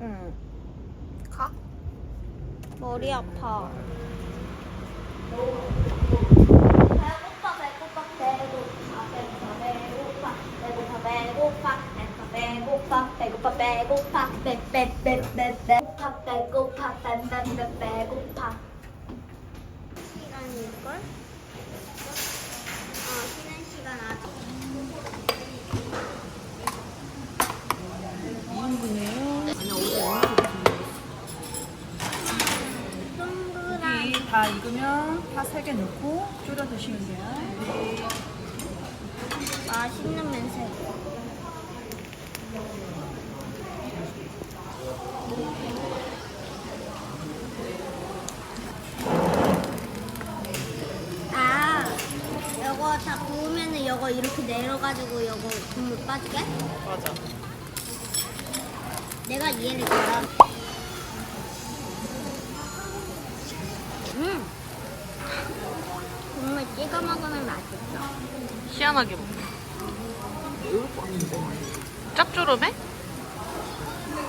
응. 가. 머리 아파. 배고파 배고파 배고파 배고파 배고파 배고파 배배배배 배고파 배고파 배배배 배고파 시간일걸? 어 쉬는 시간 아직 동그란 이 다 익으면 파세개 넣고 졸여 드시면 돼요. 맛있는 냄새. 아, 요거 다 구우면은 요거 이렇게 내려가지고 요거 국물 빠지게? 맞아. 내가 이해를 해라. 희한하게 먹네. 짭조름해?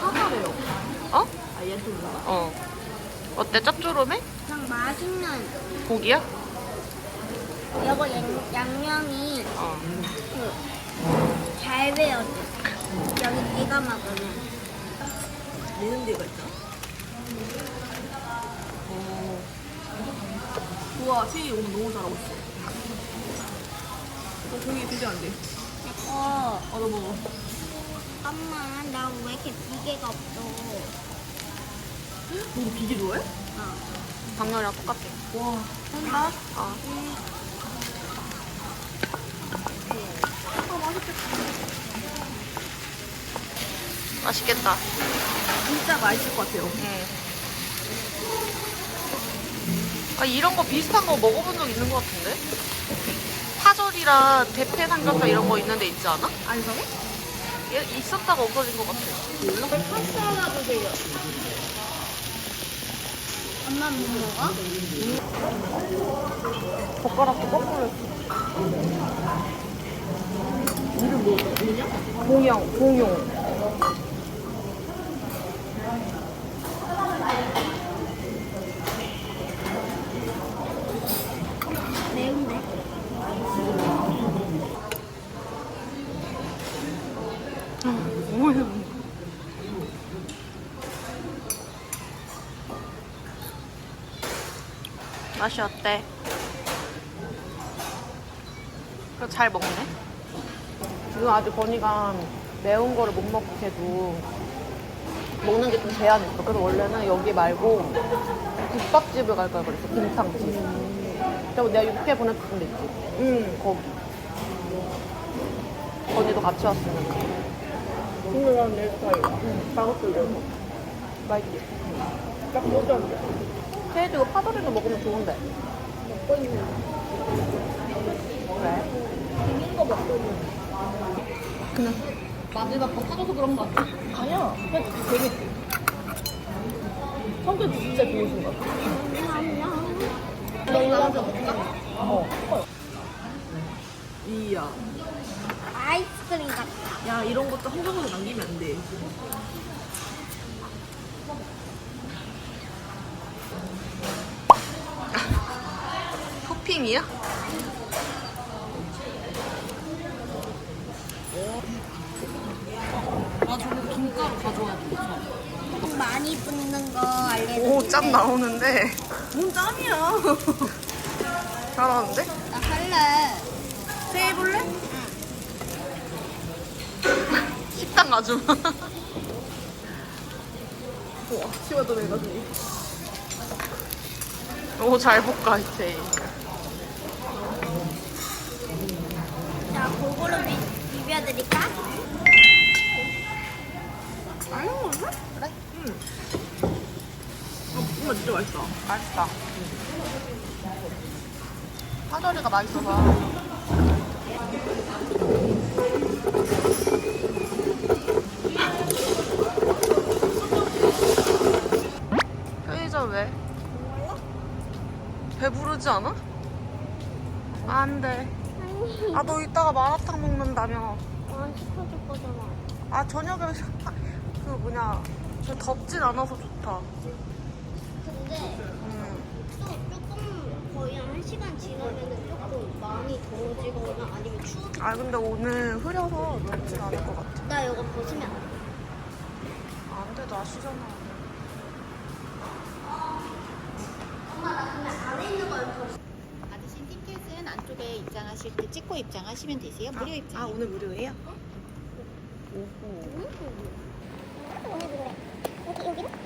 파가래요. 어? 아, 얘 좀. 어. 어때? 짭조름해? 그냥 맛있는 고기야? 양, 양념이 어. 그, 잘 배웠어. 여기 네가 먹으면. 내는 데가 있다. 우와, 세이 오늘 너무 잘하고 있어. 어, 고기 되지 안 돼. 어, 얻어 먹어. 엄마, 나 왜 이렇게 비계가 없어? 너 비계 좋아해? 어. 당면이랑 똑같아. 와. 된다? 어. 응. 맛있겠다. 진짜 맛있을 것 같아요. 응. 아, 이런 거 비슷한 거 먹어본 적 있는 것 같은데? 파절이랑 대패 삼겹살 이런 거 있는데 있지 않아? 안성에? 얘 있었다가 없어진 것 같아. 파스타 하나 주세요. 엄마 뭐 먹어? 젓가락도 거꾸로 이름 뭐, 뭐냐? 봉영, 봉용. 맛이 어때? 그거 잘 먹네. 지금 아직 건이가 매운 거를 못 먹고 계속 먹는 게 좀 제한이 있어. 그래서 원래는 여기 말고 국밥집을 갈 거야 그랬어. 김탕집. 근데 내가 육회 보냈던 데 있지. 응. 거기. 건이도 같이 왔으니까. 근데 난내 스타일이야. 응. 작업들려서. 맛있지? 딱 모자인데. 이거 파도리도 먹으면 좋은데. 먹고 있는. 그래? 비린 거 먹고 있는. 그냥 마지막 거 사줘서 그런 거 같아. 아니야. 그냥 되게. 성격 진짜 좋으신 것 같아. 너 올라가서 먹을까? 어. 이야. 아이스크림 같다. 야, 이런 것도 한 조각도 남기면 안 돼. 토핑이야? 아, 저거 김가루 가져와야 돼. 좀 많이 붓는 거 알려줄게. 오, 짠 나오는데. 뭔 짬이야. 잘하는데? 나 할래. 세 해볼래? 식당 아줌마. 좋아. 치워도 해가지고. 오, 잘 볶아, 이제. 자, 그거로 비, 비벼드릴까? 아니, 먹을래? 그래? 응. 어, 이거 진짜 맛있다. 맛있다. 파절이가 맛있어서. 편의점 왜? 배부르지 않아? 안 돼. 아, 너 이따가 마라탕 먹는다며. 아, 시켜줄 거잖아. 아, 저녁에 그 뭐냐 저 덥진 않아서 좋다. 근데 음. 또 조금 거의 한 1시간 지나면은 조금 많이 더워지거나 아니면 추워지 아 근데 오늘 흐려서 덥진 않을 것 같아. 나 이거 벗으면 안 돼. 안 돼, 날씨잖아. 엄마 나 근데 안에 있는 걸 벗. 받으신 티켓은 안쪽에 입장하실 때 찍고 입장하시면 되세요. 무료 입장. 아 오늘 무료예요? 오호. 여기 여기는?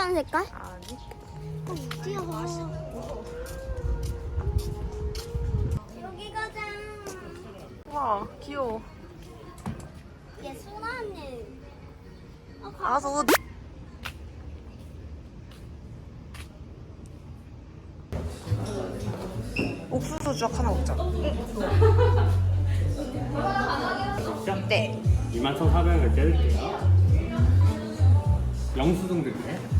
빨간 색깔? 아니. 어, 어디야? 여기 가자. 와, 귀여워. 얘 소라 언니. 어, 가. 알아서 옷. 옥수수 주악 하나 먹자. 네. 21,400원을 떼릴게요. 영수증 드릴까요?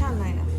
아니요, 괜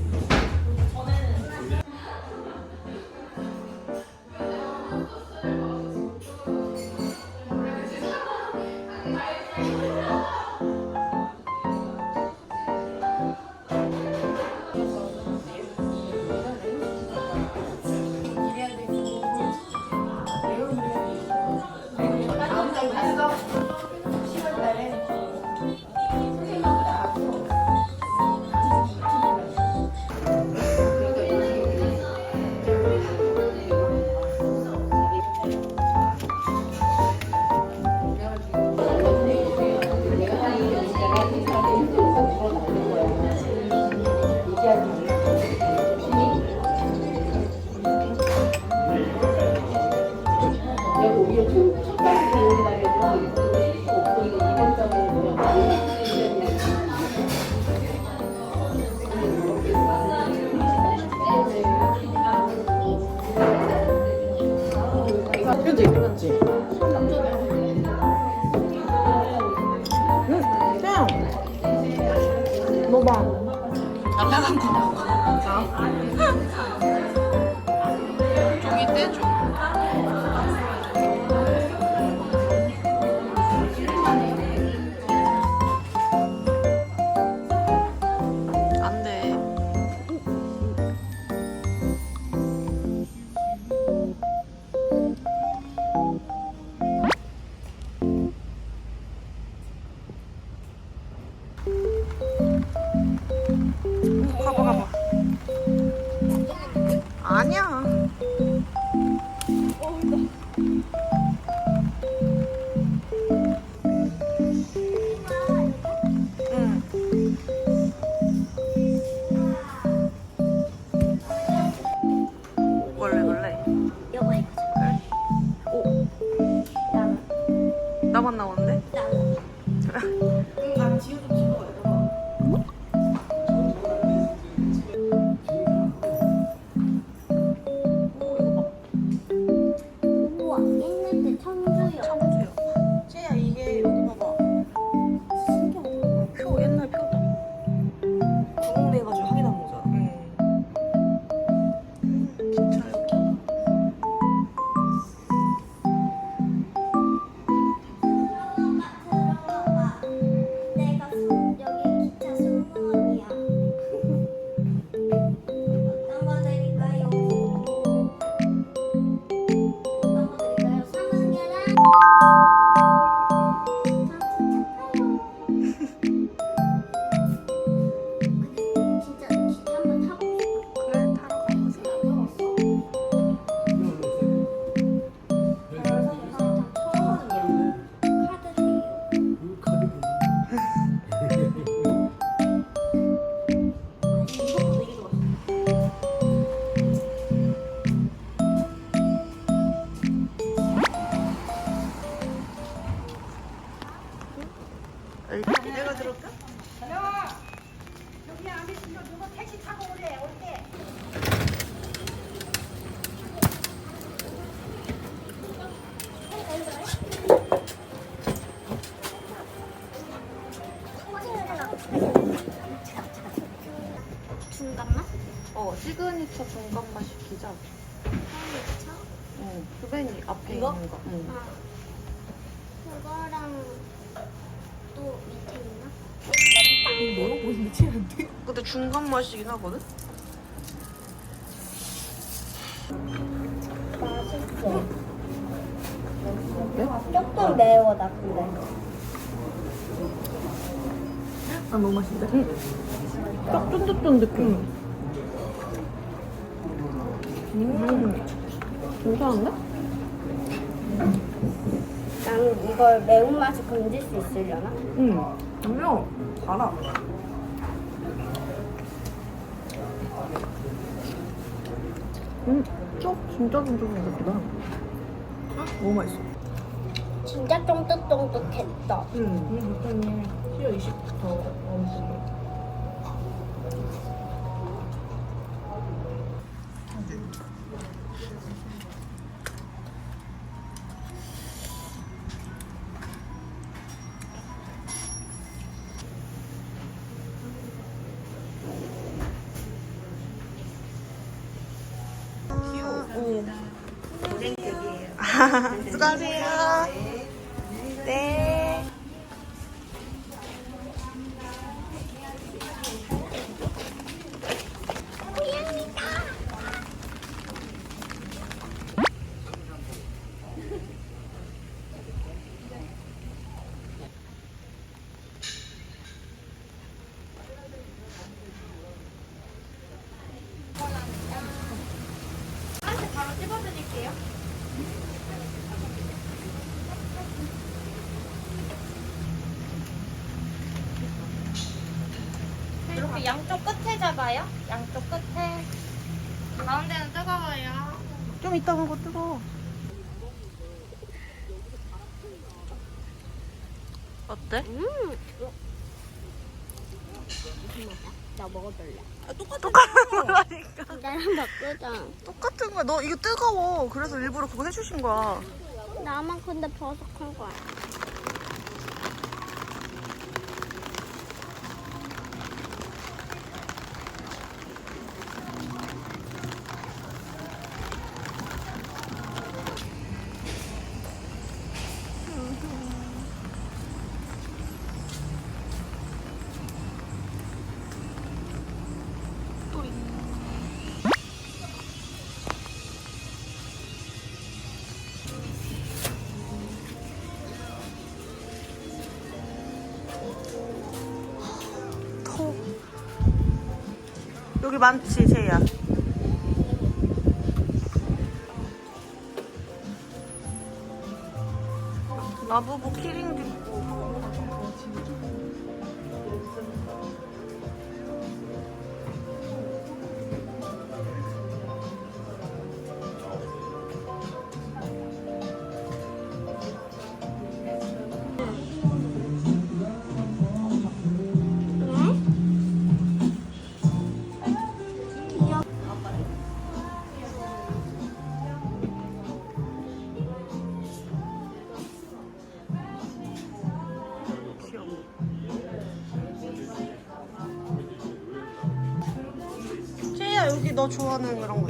그냥 먹어봐. 날라간 거 먹어. Ha 근데 중간 맛이긴 하거든? 맛있어. 조금 매워 나 근데. 아, 너무 맛있는데? 응. 딱 쫀득쫀득해. 음. 괜찮은데? 난 이걸 매운맛을 건질 수 있으려나? 응. 아니요. 달아. 음, 쪽 진짜 쫀득쫀득하다. 너무 맛있어. 진짜 쫑득쫑득했다. 응. 이 버튼이 10월 20부터 엄청. 수고하세요. 네. 이렇게 양쪽 끝에 잡아요. 양쪽 끝에. 가운데는 뜨거워요. 좀 이따 먹어 뜨거. 어때? 음. 나 먹어볼래. 똑같은 거라니까. 나랑 바꾸자. 똑같은 거야. 너 이거 뜨거워. 그래서 일부러 그거 해주신 거야. 나만 근데 버석한 거야. 많지, 세야. 라부부 키링 너 좋아하는 그런 거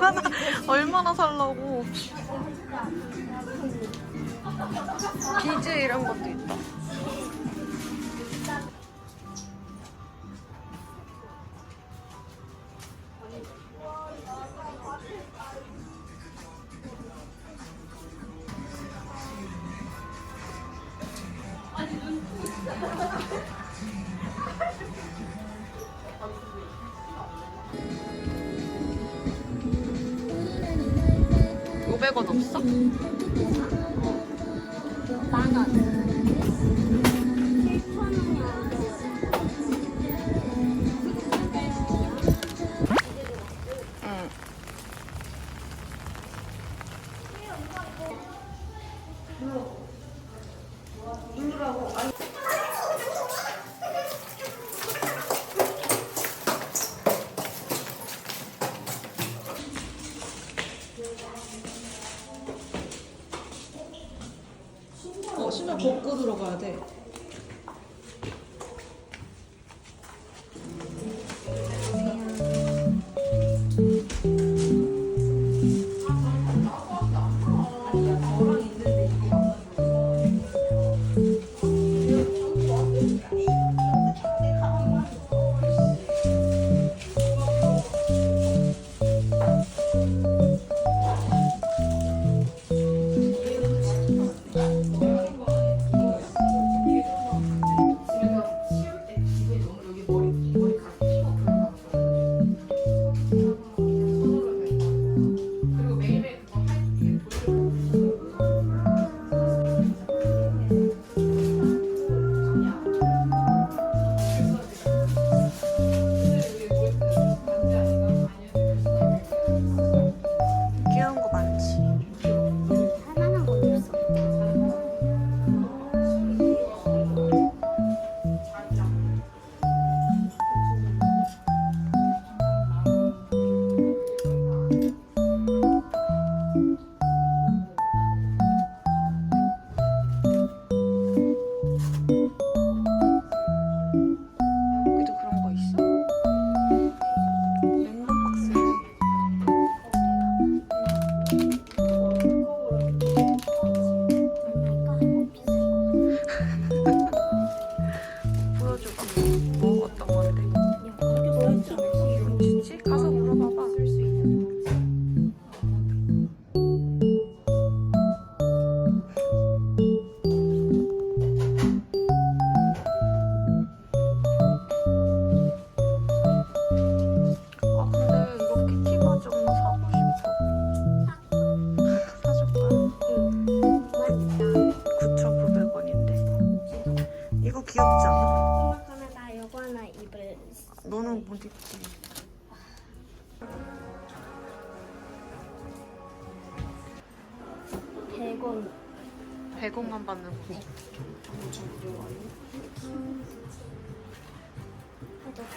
얼마나 얼마나 살라고. 비즈 이런 것도 있다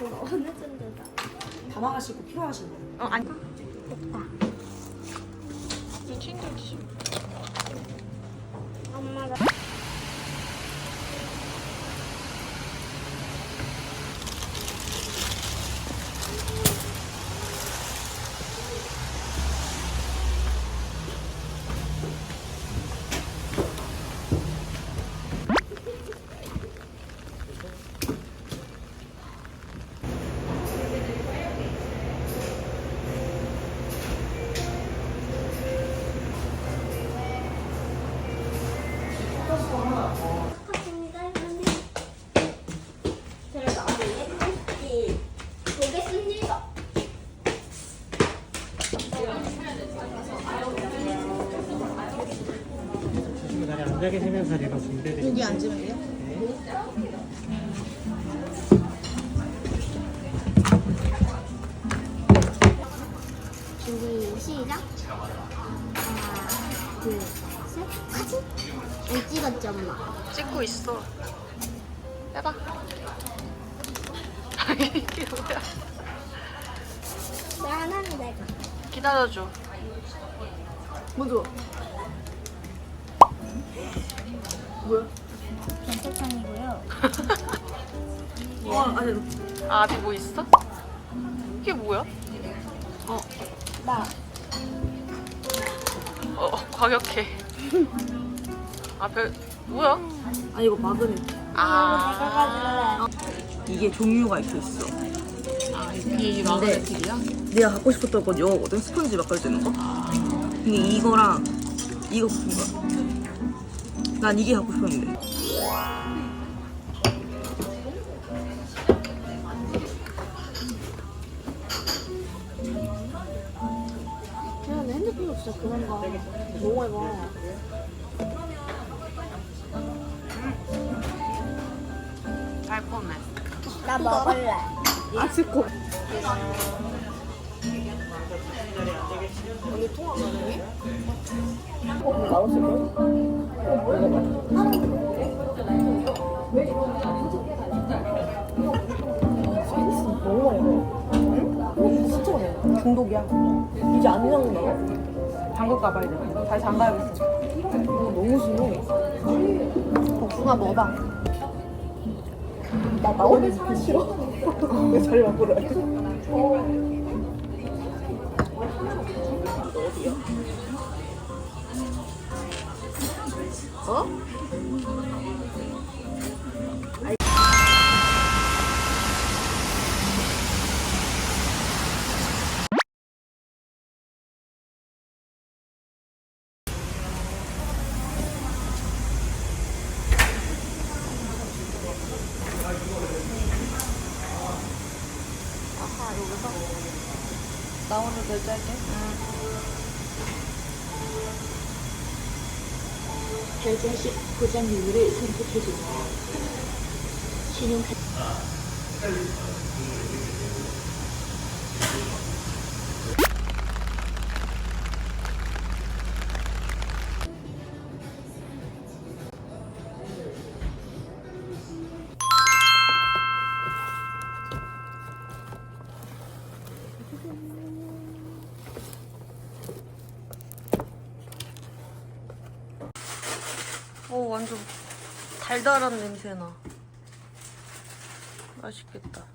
너 그거 어느 정도다? 담아가시고 필요하신 거. 어 아니 됐다. 이거 챙겨주시 엄마가 앉아 계시면서 제가 준비해드릴게요. 여기 앉으면 돼요? 준비 시작. 하나, 둘, 셋. 사진? 안 찍었지 엄마? 찍고 있어 해봐 이게 뭐야 나 하나는 내가. 기다려줘 먼저 뭐야? 변태탕이고요. 와 아니 아 아직 뭐 있어? 이게 뭐야? 나 어, 과격해. 아, 별, 뭐야? 아 이거 마그넷. 아, 이게 종류가 이렇게 있어. 이 마그네틱이야? 내가 갖고 싶었던 건 이거거든. 스펀지 막걸리 되는 거. 근데 이거랑 이거 붙은 거야. 난 이게 갖고 싶었는데. 야, 내 핸드폰도 진짜 봐. 너무 많이 봐. 달콤해. 나 먹을래. 아스코. 언니 통화 가능해? 중독이야. 이제 안 장난다. 장갑 가봐야 돼. 다시 장가야겠어. 이거 너무 심해. 복숭아 너다. 나 나오는 게 싫어. 내 자리 바꾸 래. 어? 나 오늘 결제할게. 결제 시 보장률을 선택해 주세요. 신용카드 달달한 냄새 나. 맛있겠다.